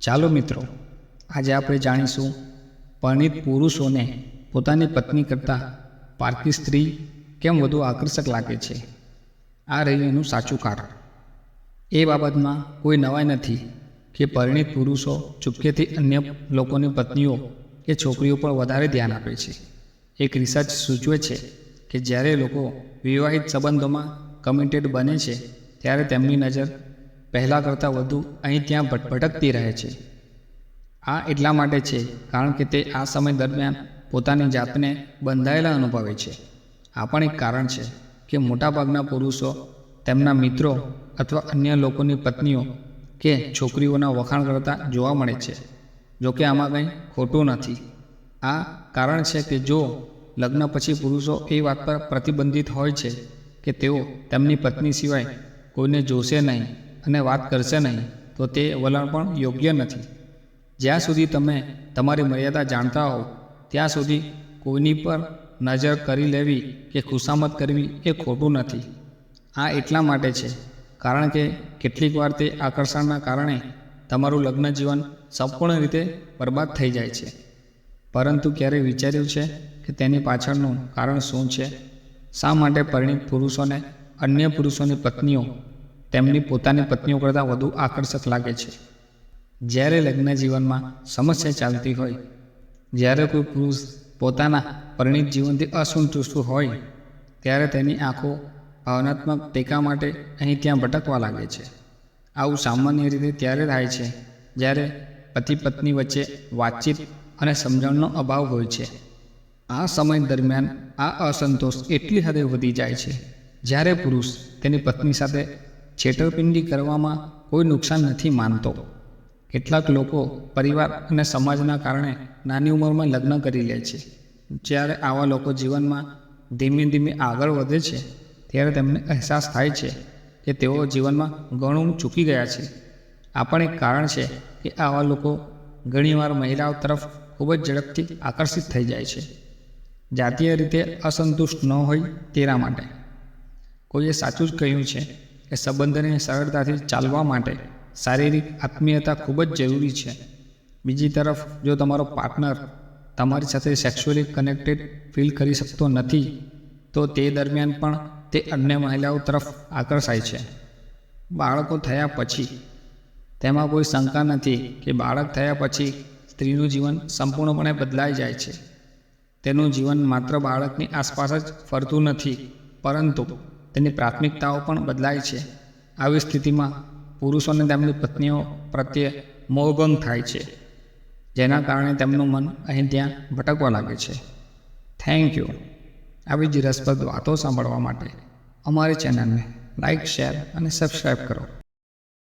ચાલો મિત્રો, આજે આપણે જાણીશું પરણિત પુરુષોને પોતાની પત્ની કરતાં પારકી સ્ત્રી કેમ વધુ આકર્ષક લાગે છે? આ રહ્યું એનું સાચું કારણ. એ બાબતમાં કોઈ નવાઈ નથી કે પરિણિત પુરુષો ચૂપકેથી અન્ય લોકોની પત્નીઓ કે છોકરીઓ પર વધારે ધ્યાન આપે છે. એક રિસર્ચ સૂચવે છે કે જ્યારે લોકો વિવાહિત સંબંધોમાં કમિટેડ બને છે, ત્યારે તેમની નજર પહેલાં કરતાં વધુ અહીં ત્યાં ભટ ભટકતી રહે છે. આ એટલા માટે છે કારણ કે તે આ સમય દરમિયાન પોતાની જાતને બંધાયેલા અનુભવે છે. આ પણ એક કારણ છે કે મોટાભાગના પુરુષો તેમના મિત્રો અથવા અન્ય લોકોની પત્નીઓ કે છોકરીઓના વખાણ કરતા જોવા મળે છે જોકે આમાં કંઈ ખોટું નથી. આ કારણ છે કે જો લગ્ન પછી પુરુષો એ વાત પર પ્રતિબંધિત હોય છે કે તેઓ તેમની પત્ની સિવાય કોઈને જોશે નહીં અને વાત કરશે નહીં, તો તે વલણ પણ યોગ્ય નથી. જ્યાં સુધી તમે તમારી મર્યાદા જાણતા હોવ, ત્યાં સુધી કોઈની પર નજર કરી લેવી કે ખુશામત કરવી એ ખોટું નથી. આ એટલા માટે છે, કારણ કે કેટલીક વાર તે આકર્ષણના કારણે તમારું લગ્ન જીવન સંપૂર્ણ રીતે બરબાદ થઈ જાય છે. પરંતુ ક્યારેય વિચાર્યું છે કે તેની પાછળનું કારણ શું છે? શા માટે પરિણિત પુરુષોને અન્ય પુરુષોની પત્નીઓ તેમની પોતાની પત્નીઓ કરતાં વધુ આકર્ષક લાગે છે. જ્યારે લગ્ન જીવનમાં સમસ્યા ચાલતી હોય, જ્યારે કોઈ પુરુષ પોતાના પરિણિત જીવનથી અસંતુષ્ટ હોય, ત્યારે તેની આંખો ભાવનાત્મક ટેકા માટે અહીં ત્યાં ભટકવા લાગે છે. આવું સામાન્ય રીતે ત્યારે થાય છે, જ્યારે પતિ પત્ની વચ્ચે વાતચીત અને સમજણનો અભાવ હોય છે. આ સમય દરમિયાન આ અસંતોષ એટલી હદે વધી જાય છે, જ્યારે પુરુષ તેની પત્ની સાથે છેતરપિંડી કરવામાં કોઈ નુકસાન નથી માનતો. કેટલાક લોકો પરિવાર અને સમાજના કારણે નાની ઉંમરમાં લગ્ન કરી લે છે. જ્યારે આવા લોકો જીવનમાં ધીમે ધીમે આગળ વધે છે, ત્યારે તેમને અહેસાસ થાય છે કે તેઓ જીવનમાં ઘણું ચૂકી ગયા છે. આ પણ એક કારણ છે કે આવા લોકો ઘણીવાર મહિલાઓ તરફ ખૂબ જ ઝડપથી આકર્ષિત થઈ જાય છે. જાતીય રીતે અસંતુષ્ટ ન હોય તેના માટે. કોઈએ સાચું જ કહ્યું છે કે સંબંધને સરળતાથી ચાલવા માટે શારીરિક આત્મીયતા ખૂબ જ જરૂરી છે. બીજી તરફ, જો તમારો પાર્ટનર તમારી સાથે સેક્સ્યુઅલી કનેક્ટેડ ફીલ કરી શકતો નથી, તો તે દરમિયાન પણ તે અન્ય મહિલાઓ તરફ આકર્ષાય છે. બાળકો થયા પછી તેમાં કોઈ શંકા નથી કે બાળક થયા પછી સ્ત્રીનું જીવન સંપૂર્ણપણે બદલાઈ જાય છે. તેનું જીવન માત્ર બાળકની આસપાસ જ ફરતું નથી, પરંતુ તેની પ્રાથમિકતાઓ પણ બદલાય છે. આવી સ્થિતિમાં પુરુષોને તેમની પત્નીઓ પ્રત્યે મોહભંગ થાય છે, જેના કારણે તેમનું મન અહીં ત્યાં ભટકવા લાગે છે. થેન્ક યુ આવી જ રસપ્રદ વાતો સાંભળવા માટે અમારી ચેનલને લાઇક શેર અને સબસ્ક્રાઈબ કરો.